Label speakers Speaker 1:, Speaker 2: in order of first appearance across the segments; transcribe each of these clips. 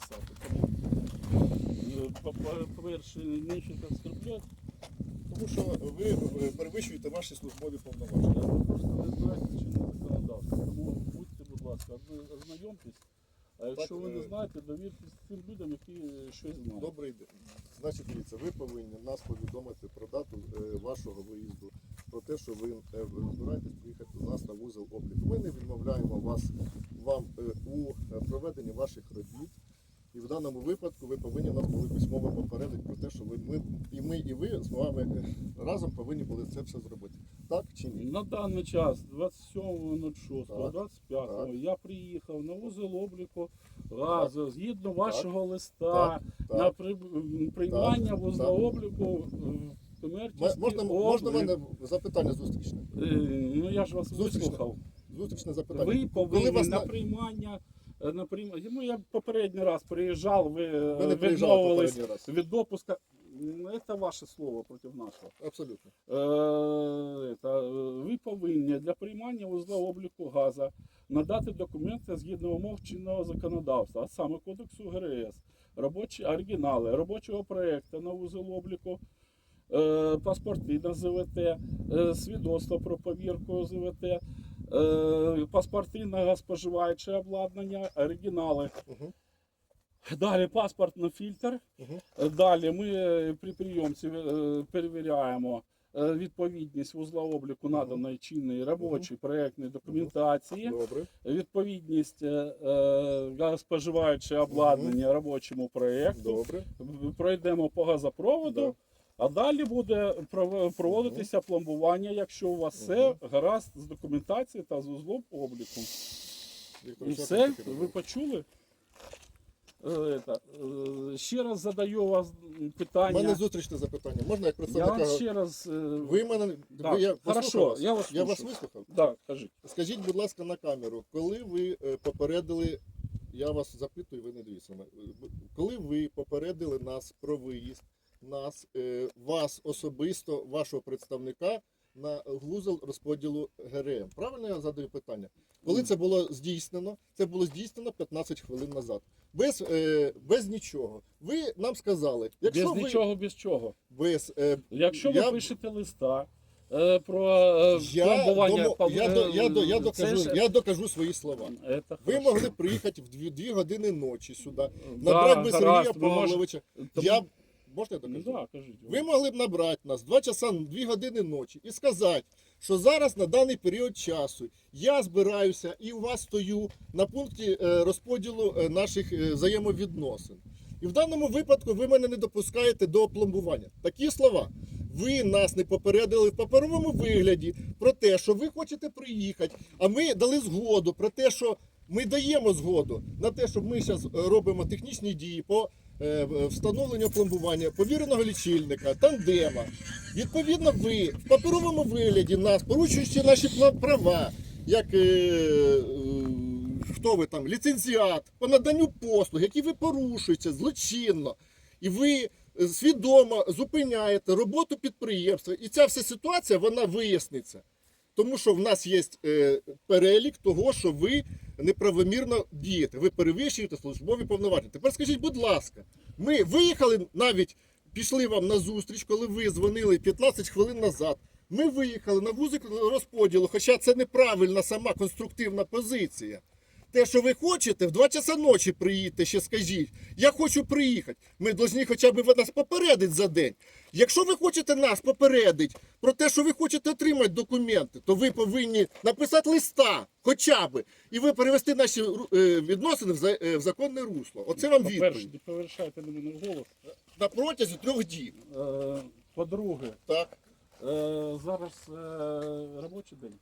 Speaker 1: писати. Тому, е, по- по- по-перше, що так скарблять.
Speaker 2: Тому що ви перевищуєте ваші службові повноваження.
Speaker 1: ви просто не знаєте чинне законодавство. Тому будьте, будь ласка, ознайомтесь. А якщо ви не
Speaker 2: е,
Speaker 1: знаєте, довіртесь тим людям, які е, щось знають.
Speaker 2: Добрий день. Значить, дивіться, ви повинні нас повідомити про дату вашого виїзду, про те, що ви збираєтесь приїхати до нас на вузол обліку. Ми не відмовляємо вас вам у проведенні ваших робіт. І в даному випадку ви повинні нас були письмово попередити про те, що ви ми і ми, і ви з вами е, разом повинні були це все зробити. Так чи ні?
Speaker 1: На даний час, 27.06,
Speaker 2: Так,
Speaker 1: 25
Speaker 2: так.
Speaker 1: я приїхав на вузол обліку газу згідно вашого листа
Speaker 2: Так,
Speaker 1: на при- приймання
Speaker 2: Так,
Speaker 1: вузла обліку е,
Speaker 2: Можна, можна мене запитання зустрічне?
Speaker 1: Е, Ну я ж вас
Speaker 2: Зустрічне.
Speaker 1: вислухав.
Speaker 2: Зустрічне запитання.
Speaker 1: Ви
Speaker 2: Коли
Speaker 1: повинні
Speaker 2: вас
Speaker 1: на
Speaker 2: на-
Speaker 1: приймання. Е, На. Ну, я попередній раз приїжджав, ви, е,
Speaker 2: не приїжджали
Speaker 1: відмовились
Speaker 2: попередній раз.
Speaker 1: від допуска. М, Це ваше слово проти нашого.
Speaker 2: Абсолютно.
Speaker 1: Е, это, е, ви повинні для приймання вузла обліку газу надати документи згідно умов чинного законодавства, а саме Кодексу ГРС, робочі оригінали робочого проєкту на вузол обліку, е, паспорти на ЗВТ, е, свідоцтво про повірку ЗВТ, паспорти на споживаюче обладнання, оригінали.
Speaker 2: Угу.
Speaker 1: Далі паспорт на фільтр.
Speaker 2: Угу.
Speaker 1: Далі ми е, при прийомці е, перевіряємо е, відповідність вузла обліку наданої чинної робочої проєктної документації,
Speaker 2: Добре.
Speaker 1: відповідність е, е, споживаюче обладнання робочому проєкту.
Speaker 2: Добре.
Speaker 1: Пройдемо по газопроводу.
Speaker 2: Да.
Speaker 1: А далі буде проводитися пломбування, якщо у вас все гаразд з документацією та з вузлом обліку. І все, ви почули? Е, е, ще раз задаю вас
Speaker 2: У
Speaker 1: питання.
Speaker 2: мене зустрічне запитання. Можна як
Speaker 1: Я
Speaker 2: представника?
Speaker 1: вам ще раз. е,
Speaker 2: Ви мене
Speaker 1: Да.
Speaker 2: ви, я,
Speaker 1: Хорошо,
Speaker 2: вас.
Speaker 1: я вас
Speaker 2: я вас
Speaker 1: слушаю.
Speaker 2: вислухав.
Speaker 1: Да, кажіть.
Speaker 2: Скажіть, будь ласка, на камеру, коли ви е, попередили, я вас запитую, ви не дивіться. на- Коли ви попередили нас про виїзд, нас, е, вас особисто, вашого представника на вузол розподілу ГРМ? Правильно я задаю питання? Коли це було здійснено? Це було здійснено 15 хвилин назад. Без, е, без нічого. Ви нам сказали, якщо
Speaker 1: без
Speaker 2: ви
Speaker 1: нічого, без чого.
Speaker 2: без е,
Speaker 1: Якщо
Speaker 2: Я-
Speaker 1: ви пишете листа е, про е,
Speaker 2: я,
Speaker 1: пломбування,
Speaker 2: домо-
Speaker 1: пов-
Speaker 2: я, до- я, до- я,
Speaker 1: е,
Speaker 2: докажу,
Speaker 1: ж-
Speaker 2: я докажу свої слова.
Speaker 1: Це
Speaker 2: Ви
Speaker 1: хорошо.
Speaker 2: могли приїхати в 2, години ночі сюди,
Speaker 1: Да,
Speaker 2: набрати би Сергія
Speaker 1: ви можете-
Speaker 2: Павловича.
Speaker 1: Тому-
Speaker 2: Я, можна я
Speaker 1: Ну, да, кажіть.
Speaker 2: Ви могли б набрати нас 2 часа, 2 години ночі і сказати, що зараз на даний період часу я збираюся і у вас стою на пункті е, розподілу е, наших е, взаємовідносин. І в даному випадку ви мене не допускаєте до опломбування. Такі слова. Ви нас не попередили в паперовому вигляді про те, що ви хочете приїхати, а ми дали згоду про те, що ми даємо згоду на те, що ми зараз робимо технічні дії по е, в- встановленню пломбування повіреного лічильника, тандема. Відповідно, ви в паперовому вигляді нас, порушуючи наші права, як е, е, хто ви там, ліцензіат по наданню послуг, які ви порушуєте злочинно, і ви е, свідомо зупиняєте роботу підприємства. І ця вся ситуація вона виясниться. Тому що в нас є е, перелік того, що ви неправомірно дієте. Ви перевищуєте службові повноваження. Тепер скажіть, будь ласка, ми виїхали навіть, пішли вам на зустріч, коли ви дзвонили 15 хвилин назад. Ми виїхали на вузик розподілу, хоча це неправильна сама конструктивна позиція. Те, що ви хочете, в 2 часа ночі приїдьте, ще скажіть. Я хочу приїхати. Ми повинні хоча б нас попередити за день. Якщо ви хочете нас попередити про те, що ви хочете отримати документи, то ви повинні написати листа, хоча б, і ви перевести наші е, відносини в е, в законне русло. Оце вам
Speaker 1: По-перше,
Speaker 2: відповідь.
Speaker 1: не повишайте на голос.
Speaker 2: На протязі трьох діб.
Speaker 1: Е, По-друге,
Speaker 2: Так.
Speaker 1: зараз робочий день.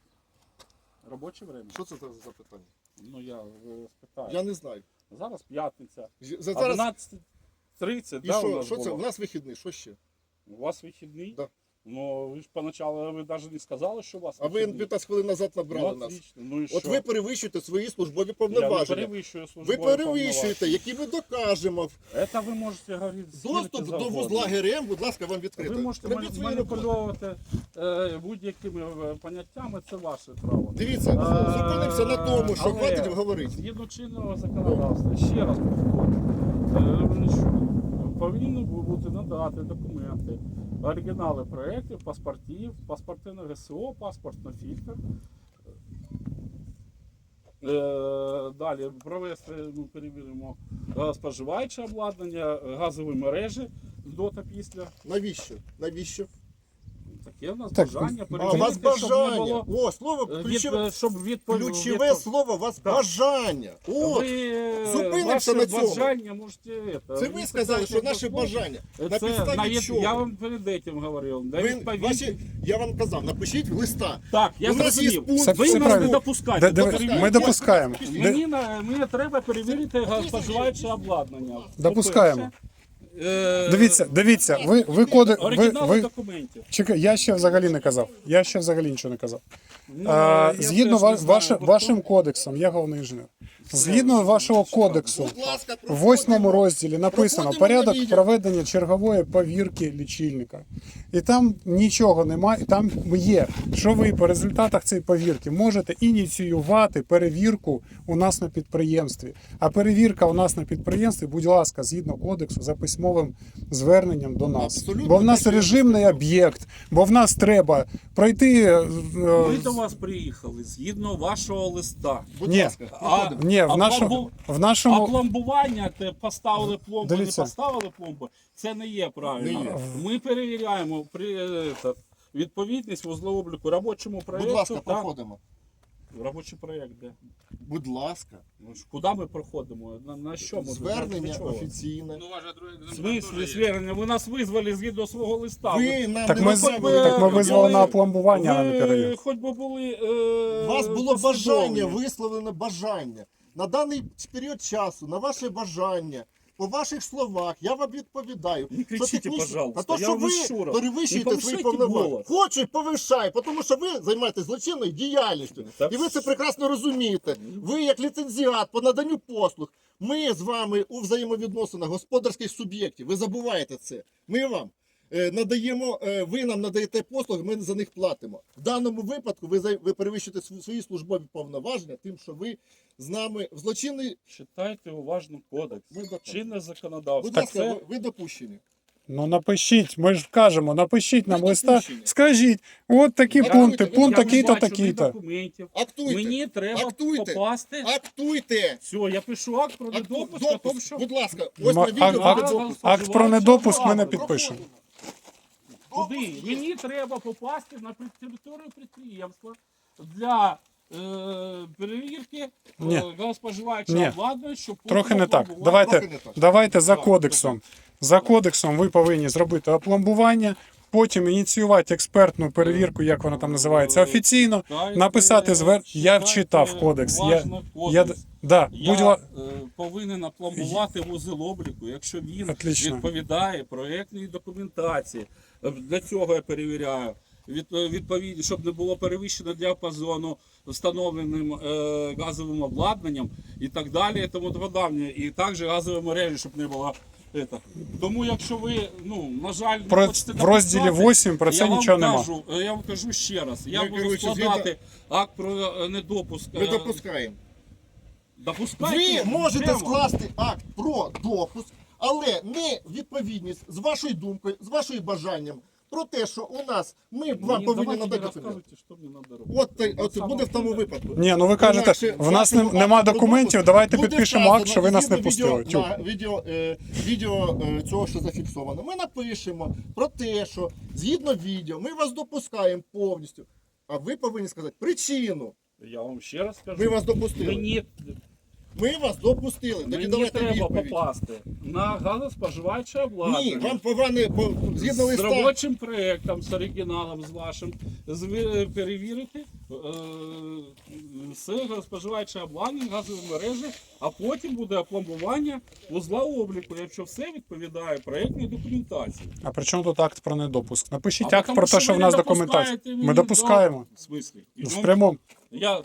Speaker 1: Робоче время.
Speaker 2: Що це за запитання?
Speaker 1: Ну я е, спитаю.
Speaker 2: Я не знаю.
Speaker 1: Зараз п'ятниця.
Speaker 2: За- Зараз
Speaker 1: 11.30,
Speaker 2: і
Speaker 1: да, у
Speaker 2: що,
Speaker 1: нас
Speaker 2: що це?
Speaker 1: було?
Speaker 2: У нас вихідний, що ще?
Speaker 1: У вас вихідний?
Speaker 2: Да.
Speaker 1: Ну, ви ж поначалу ви навіть не сказали, що у вас
Speaker 2: А ви
Speaker 1: вихідний.
Speaker 2: 15 хвилин назад набрали
Speaker 1: ну,
Speaker 2: нас.
Speaker 1: отлично. Ну і
Speaker 2: От
Speaker 1: що?
Speaker 2: ви перевищуєте свої службові
Speaker 1: Я не
Speaker 2: повноваження.
Speaker 1: перевищую
Speaker 2: Ви
Speaker 1: службові
Speaker 2: перевищуєте, які ми докажемо.
Speaker 1: повноваження. Это ви можете говорити
Speaker 2: Доступ до
Speaker 1: завгодно.
Speaker 2: вузла ГРМ, будь ласка, вам відкрито.
Speaker 1: Ви можете
Speaker 2: Робіть свою роботу.
Speaker 1: маніпулювати е, будь-якими е, поняттями, це ваше право.
Speaker 2: Дивіться,
Speaker 1: А,
Speaker 2: зупинимося на тому, що
Speaker 1: але
Speaker 2: хватить говорити.
Speaker 1: Згідно чинного законодавства, ще раз повторюю, Е, що? Повинні бу- бути надати документи, оригінали проєктів, паспортів, паспорти на ГСО, паспорт на фільтр. Е, Далі провести, ми перевіримо е, споживаюче обладнання, газові мережі до та після.
Speaker 2: Навіщо? Навіщо?
Speaker 1: Таке в нас
Speaker 3: Так,
Speaker 1: бажання
Speaker 2: А у вас
Speaker 1: перевірити, щоб не
Speaker 2: бажання.
Speaker 1: було
Speaker 2: О, слово
Speaker 1: е, від,
Speaker 2: ключове.
Speaker 1: е, щоб відповідь.
Speaker 2: Ключове слово у вас
Speaker 1: Так.
Speaker 2: бажання. О,
Speaker 1: ви е,
Speaker 2: зупинимося на цьому.
Speaker 1: бажання можете. Это,
Speaker 2: це ви сказали, що наше бажання. На
Speaker 1: Це
Speaker 2: підставі
Speaker 1: навіть-
Speaker 2: чого?
Speaker 1: я вам перед цим говорив. На
Speaker 2: Ви,
Speaker 1: відповідь-
Speaker 2: ваші, я вам казав, напишіть листа.
Speaker 1: Так, я
Speaker 2: У нас є
Speaker 1: зрозумів.
Speaker 2: пункт,
Speaker 1: Ви
Speaker 3: це
Speaker 1: нас не
Speaker 3: правильно.
Speaker 1: допускаєте.
Speaker 3: Де- ми допускаємо.
Speaker 1: Мені, на- мені треба перевірити споживаюче обладнання.
Speaker 3: Допускаємо.
Speaker 1: По-перше, е,
Speaker 3: Дивіться, дивіться, ви, ви коди. Ви,
Speaker 1: Оригінали
Speaker 3: ви,
Speaker 1: документів.
Speaker 3: чекай, я ще взагалі не казав. Я ще взагалі нічого не казав.
Speaker 1: Ну,
Speaker 3: А,
Speaker 1: я
Speaker 3: згідно
Speaker 1: теж не
Speaker 3: ва-
Speaker 1: знаю,
Speaker 3: ваше,
Speaker 1: бо
Speaker 3: вашим кодексом, я головний інженер. Згідно вашого кодексу,
Speaker 2: Будь ласка,
Speaker 3: в восьмому розділі написано
Speaker 2: Проходимо на
Speaker 3: порядок
Speaker 2: відео.
Speaker 3: проведення чергової повірки лічильника. І там нічого немає, і там є, що ви по результатах цієї повірки можете ініціювати перевірку у нас на підприємстві. А перевірка у нас на підприємстві, будь ласка, згідно кодексу, за письмовим зверненням до нас.
Speaker 2: Абсолютно
Speaker 3: бо в нас
Speaker 2: те, що я
Speaker 3: режимний об'єкт, бо в нас треба пройти. е,
Speaker 1: Ми
Speaker 3: е,
Speaker 1: до вас приїхали згідно вашого листа.
Speaker 2: Будь
Speaker 3: Ні.
Speaker 2: ласка,
Speaker 1: А,
Speaker 2: проходимо.
Speaker 3: Ні, в
Speaker 1: а
Speaker 3: нашому,
Speaker 1: пломбу-
Speaker 3: в
Speaker 1: А
Speaker 3: нашому
Speaker 1: пломбування, те поставили пломбу,
Speaker 3: Дивіться.
Speaker 1: не поставили пломбу, це не є правильно.
Speaker 2: Не є.
Speaker 1: Ми перевіряємо при, е, та, відповідність вузлообліку робочому проєкту.
Speaker 2: Будь ласка,
Speaker 1: та-
Speaker 2: проходимо.
Speaker 1: Робочий проєкт, де?
Speaker 2: Будь ласка,
Speaker 1: Ну, ж Куди ми проходимо? На, на що ми?
Speaker 2: звернення
Speaker 1: Для чого?
Speaker 2: офіційне.
Speaker 1: В смислі звернення? Ви нас визвали згідно свого листа.
Speaker 2: Ви нам
Speaker 3: так
Speaker 2: не
Speaker 3: ми,
Speaker 2: направили
Speaker 3: так ми визвали
Speaker 1: ви-
Speaker 3: на пломбування, а не
Speaker 1: ви хоч би були. Е,
Speaker 2: У вас було
Speaker 1: послідовні.
Speaker 2: бажання, висловлене бажання. На даний період часу, на ваше бажання, по ваших словах, я вам відповідаю.
Speaker 1: Не кричите,
Speaker 2: технічно-
Speaker 1: пожалуйста,
Speaker 2: А то, що ви
Speaker 1: раз.
Speaker 2: перевищуєте свої повноваження. Хочу, повишай, тому що ви займаєтесь злочинною діяльністю.
Speaker 1: Так.
Speaker 2: І ви це прекрасно розумієте. Ви, як ліцензіат по наданню послуг, ми з вами у взаємовідносинах господарських суб'єктів. Ви забуваєте це. Ми вам. Е, Надаємо, е, ви нам надаєте послуги, ми за них платимо. В даному випадку ви, за- ви перевищуєте свої службові повноваження, тим, що ви з нами в злочинний.
Speaker 1: Читайте уважно кодекс.
Speaker 2: Ви.
Speaker 1: Чинне законодавство.
Speaker 2: Будь ласка,
Speaker 1: це-
Speaker 2: ви, допущені.
Speaker 3: Ну напишіть, ми ж кажемо, напишіть нам листа, скажіть, от такі
Speaker 2: Я
Speaker 3: пункти,
Speaker 2: не
Speaker 3: пункт
Speaker 1: Я
Speaker 3: такий-то,
Speaker 1: не бачу ні
Speaker 3: такий-то.
Speaker 1: документів.
Speaker 2: Актуйте.
Speaker 1: Мені треба
Speaker 2: Актуйте.
Speaker 1: попасти.
Speaker 2: Актуйте.
Speaker 1: Все, я пишу акт про
Speaker 2: Акту-
Speaker 1: недопуск,
Speaker 2: допуск.
Speaker 1: що
Speaker 2: Будь ласка, ось на відео
Speaker 3: акт- акт- про недопуск ми не підпишемо.
Speaker 1: Куди? Мені треба попасти на територію підприємства для е, перевірки
Speaker 3: Ні.
Speaker 1: е,
Speaker 3: Ні.
Speaker 1: обладнання, щоб
Speaker 3: Трохи не так. Давайте,
Speaker 2: Трохи не так.
Speaker 3: давайте за кодексом. За кодексом ви повинні зробити опломбування, потім ініціювати експертну перевірку, як вона там називається, офіційно. Написати звер... Я вчитав кодекс. Я, я, да,
Speaker 1: Я
Speaker 3: будь ла...
Speaker 1: е, повинен опломбувати вузол обліку, якщо він
Speaker 3: Отлично.
Speaker 1: відповідає проєктній документації. Е, Для цього я перевіряю. Від, відповідь, щоб не було перевищено діапазону встановленим е, газовим обладнанням і так далі, тому подавнє. І також газові мережі, щоб не було. Это. Тому якщо ви, ну, на жаль, не
Speaker 3: Про-
Speaker 1: хочете
Speaker 3: в розділі
Speaker 1: дописати,
Speaker 3: 8 про це
Speaker 1: я вам
Speaker 3: нічого нема.
Speaker 1: кажу, е, Я вам кажу ще раз, я
Speaker 2: Ну,
Speaker 1: буду
Speaker 2: коротше,
Speaker 1: складати акт про е, недопуск.
Speaker 2: Ми
Speaker 1: е,
Speaker 2: допускаємо.
Speaker 1: Допускайте.
Speaker 2: Ви можете
Speaker 1: прямо.
Speaker 2: скласти акт про допуск, але не відповідність з вашою думкою, з вашим бажанням про те, що у нас ми вам повинні надати
Speaker 1: робити.
Speaker 2: От, те- от це буде в тому випадку.
Speaker 3: Ні, ну ви кажете,
Speaker 2: Інакше
Speaker 3: в нас не,
Speaker 2: вашому
Speaker 3: нема
Speaker 2: акту
Speaker 3: документів, давайте
Speaker 2: буде
Speaker 3: підпишемо
Speaker 2: вказано,
Speaker 3: акт, що ви нас не
Speaker 2: згідно
Speaker 3: пустили.
Speaker 2: Відео,
Speaker 3: Тю.
Speaker 2: на відео, е, відео е, цього, що зафіксовано. Ми напишемо про те, що згідно відео ми вас допускаємо повністю. А ви повинні сказати причину.
Speaker 1: Я вам ще раз скажу.
Speaker 2: Ми вас допустили.
Speaker 1: Мені,
Speaker 2: Ми вас допустили. Тоді
Speaker 1: мені
Speaker 2: давайте
Speaker 1: треба
Speaker 2: відповідь.
Speaker 1: попасти на газоспоживаюче обладнання.
Speaker 2: Ні, вам повинні по, згідно
Speaker 1: з
Speaker 2: листа.
Speaker 1: робочим проєктом, з оригіналом, з вашим, зві- перевірити е, все газоспоживаюче обладнання, газові мережі, а потім буде опломбування вузла обліку, якщо все відповідає проєктній документації.
Speaker 3: А при чому тут акт про недопуск? Напишіть
Speaker 1: А
Speaker 3: акт
Speaker 1: тому
Speaker 3: про те, що
Speaker 1: ви
Speaker 3: в
Speaker 1: не
Speaker 3: нас документація. Ми допускаємо.
Speaker 1: до- В смислі?
Speaker 3: В
Speaker 1: Ну,
Speaker 3: прямому.
Speaker 1: Я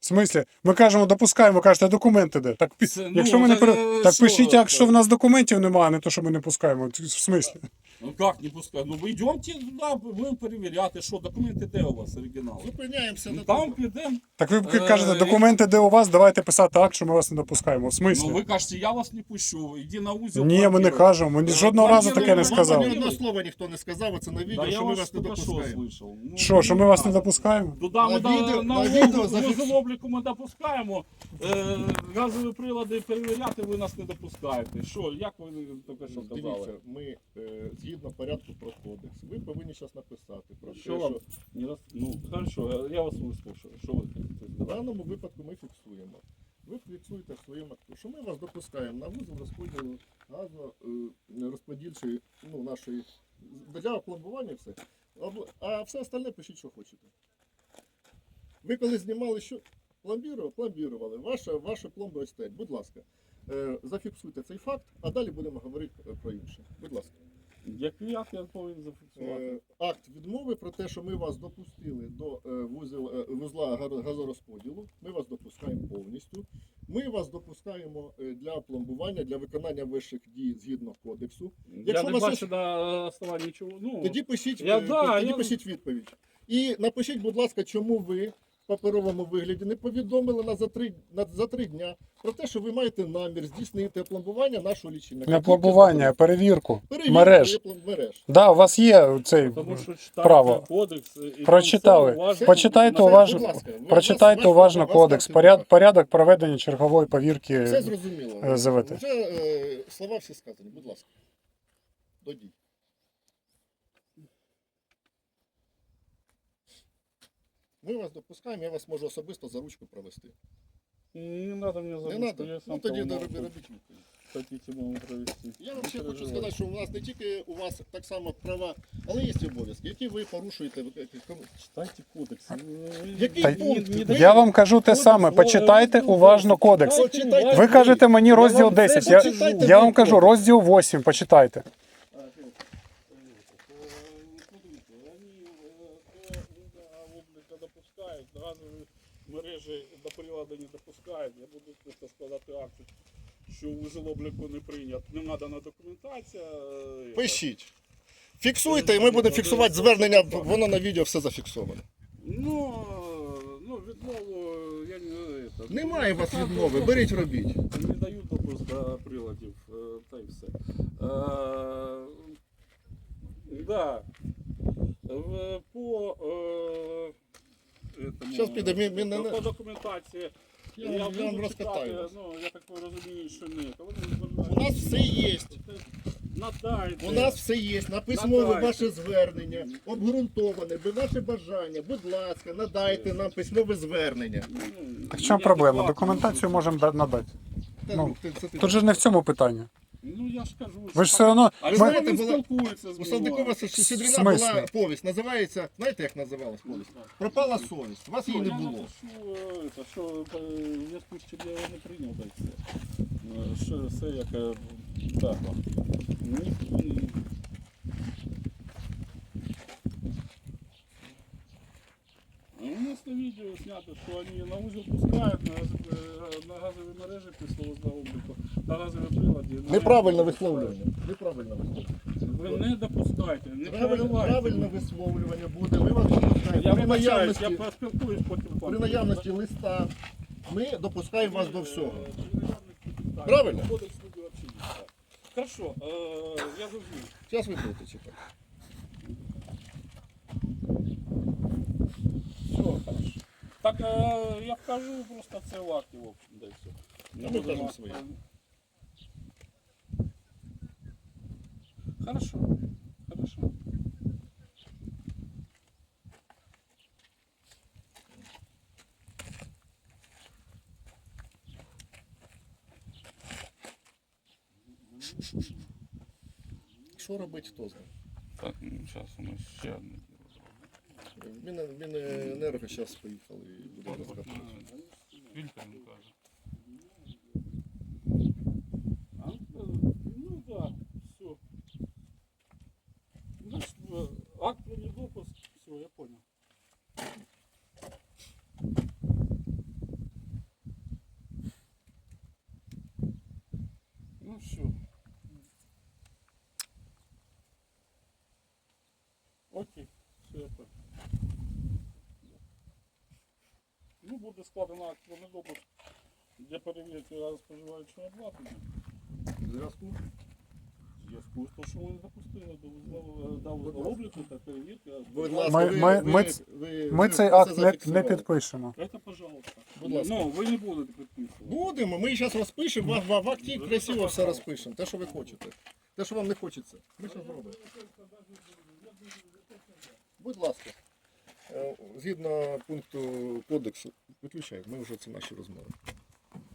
Speaker 3: В смислі? Ми кажемо, допускаємо, кажете, документи де. Так, пі-
Speaker 1: Це, ну,
Speaker 3: якщо ми не
Speaker 1: це,
Speaker 3: пере...
Speaker 1: е,
Speaker 3: так пишіть
Speaker 1: це?
Speaker 3: акт, що в нас документів немає, а не то, що ми не пускаємо. В смислі?
Speaker 1: Ну як не пускай? Ну ви йдемте туди, будемо перевіряти, що документи де у вас оригінал.
Speaker 2: Зупиняємося
Speaker 1: Ну,
Speaker 2: на
Speaker 1: Там
Speaker 2: тому.
Speaker 1: підемо.
Speaker 3: Так ви
Speaker 1: Е,
Speaker 3: кажете, документи де у вас, давайте писати акт, що ми вас не допускаємо. В смислі?
Speaker 1: Ну ви кажете, я вас не пущу, іди на узел.
Speaker 3: Ні, ми не
Speaker 1: квартиру.
Speaker 3: кажемо. Ми ні- жодного разу таке не
Speaker 1: вам
Speaker 3: сказали.
Speaker 2: Ні одного слова ніхто не сказав, а це на відео,
Speaker 1: Да, я
Speaker 2: що ми
Speaker 1: вас
Speaker 2: вас не
Speaker 1: тільки що
Speaker 2: допускаємо.
Speaker 1: слышав. Ну,
Speaker 3: Що, що ми вас не допускаємо?
Speaker 1: Туди
Speaker 2: На
Speaker 1: ми
Speaker 2: відео-
Speaker 1: на,
Speaker 2: на
Speaker 1: на,
Speaker 2: відео зафіксу-
Speaker 1: обліку ми допускаємо. Е, газові прилади перевіряти ви нас не допускаєте. Що, як ви тільки що
Speaker 2: Дивіться,
Speaker 1: казали?
Speaker 2: ми е, згідно порядку про кодекс, ви повинні зараз написати про те,
Speaker 1: Що вам?
Speaker 2: що
Speaker 1: Не роз... Ну, хорошо, я вас вислухаю. Що ви хочете
Speaker 2: в даному випадку ми фіксуємо. Ви фіксуєте в своєму акту, що ми вас допускаємо на вузол розподілу газу е, розподільчої ну, нашої для опломбування все. А все остальне пишіть, що хочете. Ви коли знімали, що пломбірували, пломбірували. Ваша, ваша пломби ось стоять. Будь ласка, е, зафіксуйте цей факт, а далі будемо говорити е, про інше. Будь ласка.
Speaker 1: Який акт я повинен зафіксувати?
Speaker 2: Е, акт відмови про те, що ми вас допустили до е, вузел, е, вузла газорозподілу. Ми вас допускаємо повністю. Ми вас допускаємо е, для пломбування, для виконання вищих дій згідно кодексу.
Speaker 1: Я
Speaker 2: якщо
Speaker 1: не
Speaker 2: у вас
Speaker 1: бачу на основі нічого. Ну,
Speaker 2: Тоді пишіть,
Speaker 1: Я-
Speaker 2: е,
Speaker 1: да,
Speaker 2: тоді
Speaker 1: я-
Speaker 2: пишіть відповідь. І напишіть, будь ласка, чому ви паперовому вигляді не повідомили нас за три, на, за три дня про те, що ви маєте намір здійснити пломбування нашого лічильника.
Speaker 3: Не пломбування, а перевірку
Speaker 2: Перевірку
Speaker 3: мереж.
Speaker 2: мереж.
Speaker 3: Да, у вас є цей.
Speaker 1: Тому що
Speaker 3: право.
Speaker 1: кодекс. і там
Speaker 3: Прочитали.
Speaker 1: все уважно.
Speaker 3: Почитайте уважно.
Speaker 2: будь ласка, ви-
Speaker 3: Прочитайте
Speaker 2: вас-
Speaker 3: уважно
Speaker 2: вас-
Speaker 3: кодекс,
Speaker 2: вас-
Speaker 3: поряд, порядок проведення чергової повірки.
Speaker 2: Все зрозуміло.
Speaker 3: е, ЗВТ.
Speaker 2: Вже е, слова всі сказані, будь ласка. До дій. Ми вас допускаємо, я вас можу особисто за ручку провести.
Speaker 1: Не надо мне
Speaker 2: Не
Speaker 1: забыть,
Speaker 2: треба?
Speaker 1: я сам
Speaker 2: Ну тоді робіть відповідь.
Speaker 1: Хотите, провести.
Speaker 2: Я вам ще хочу сказати, що у нас не тільки у вас так само права, але є і обов'язки, які ви порушуєте.
Speaker 1: Читайте кодекс.
Speaker 2: Який
Speaker 3: Та-
Speaker 2: пункт?
Speaker 3: Я вам кажу те саме, почитайте уважно кодекс. Ви кажете мені розділ 10. Я, я вам кажу розділ 8, почитайте.
Speaker 1: обліка допускають, газові мережі до не допускають. Я буду просто складати акт, що узел обліку не прийнят. Не надана документація. е,
Speaker 2: Пишіть. Фіксуйте, і ми будемо фіксувати звернення, воно на відео все зафіксовано.
Speaker 1: Ну, ну, відмову я не... Это,
Speaker 2: Немає у вас відмови, беріть робіть.
Speaker 1: Не дають допуск до приладів, е, та й все. Е, да. По, этому,
Speaker 2: Щас піде, він- він не-
Speaker 1: по документації.
Speaker 2: Я, вам- я вам
Speaker 1: буду
Speaker 2: розкатаю.
Speaker 1: читати,
Speaker 2: вас.
Speaker 1: Ну, я так розумію, що ні. Коли
Speaker 2: У нас все є.
Speaker 1: Надайте.
Speaker 2: У нас все є. На письмове
Speaker 1: Надайте.
Speaker 2: ваше звернення, обґрунтоване, би ваше бажання. Будь ласка, надайте нам письмове звернення.
Speaker 1: Ну,
Speaker 3: В чому проблема?
Speaker 1: адекватно.
Speaker 3: Документацію можемо да- надати.
Speaker 2: Та,
Speaker 3: Ну,
Speaker 2: ти- це ти-
Speaker 3: Тут же не в цьому питання.
Speaker 1: Ну, я ж кажу.
Speaker 3: Ви ж все одно.
Speaker 1: А
Speaker 2: Ви
Speaker 1: з
Speaker 2: знаєте, була-
Speaker 1: спілкуються з
Speaker 2: У. Щедрина
Speaker 3: смислі?
Speaker 2: була повість. Називається, знаєте, як називалась повість? Пропала совість. У вас її
Speaker 1: Ну,
Speaker 2: не було.
Speaker 1: напишу, е, це, що е, в зв'язку я не прийняв, так це. Е, Що все як е, так. Ні, ні. У нас на відео снято, що вони на узел пускають на, газ- е, на газові мережі після обліку, на газові приладі. на-
Speaker 2: Неправильне висловлювання. Неправильне висловлювання.
Speaker 1: Ви не допускайте, не
Speaker 2: Правильне,
Speaker 1: переливайте.
Speaker 2: правильне висловлювання буде. Ми вас допускаємо.
Speaker 1: Я
Speaker 2: При
Speaker 1: вибачаюсь,
Speaker 2: наявності,
Speaker 1: я поспілкуюсь потім.
Speaker 2: при наявності листа ми допускаємо вас до всього.
Speaker 1: При наявності питань.
Speaker 2: Правильно?
Speaker 1: Кодекс люди вообще не. Хорошо, е, я зрозумів.
Speaker 2: Зараз ви будете чекати.
Speaker 1: хорошо. Так, е, я вкажу просто це в акті, в общем, да і все. Не
Speaker 2: ми
Speaker 1: будемо
Speaker 2: вкажемо
Speaker 1: акт-
Speaker 2: своє.
Speaker 1: Хорошо, хорошо.
Speaker 2: Що робити, хто знає.
Speaker 1: Так, ну, зараз у нас ще одне.
Speaker 2: Він, він енерго зараз поїхали і буде розкатувати.
Speaker 1: Фільтр, він каже. А, е, ну да, все. Значит, э, акт про недопуск, все, я понял. Ну все. Окей, все я понял. Ну, буде складено акт про недопуск для перевірки споживаючого обладнання.
Speaker 2: В зв'язку.
Speaker 1: Зв'язку з тим, що ми не допустили до обліку та перевірки.
Speaker 2: Будь
Speaker 3: Ми-
Speaker 2: ласка,
Speaker 3: ми-
Speaker 2: ви,
Speaker 3: ми
Speaker 2: ви,
Speaker 3: ц-
Speaker 2: ви,
Speaker 3: Ми
Speaker 2: ви
Speaker 3: цей
Speaker 2: це
Speaker 3: акт не, не
Speaker 2: зафіксували.
Speaker 3: підпишемо.
Speaker 1: Это, пожалуйста.
Speaker 2: Будь ласка.
Speaker 1: Ну, ви не будете підписувати.
Speaker 2: Будемо, ми зараз розпишемо, в, в, в акті красиво все розпишемо. Те, що ви хочете. Те, що вам не хочеться. Ми зараз зробимо. Будь ласка. Е, Згідно пункту кодексу, виключай, ми вже це наші розмови.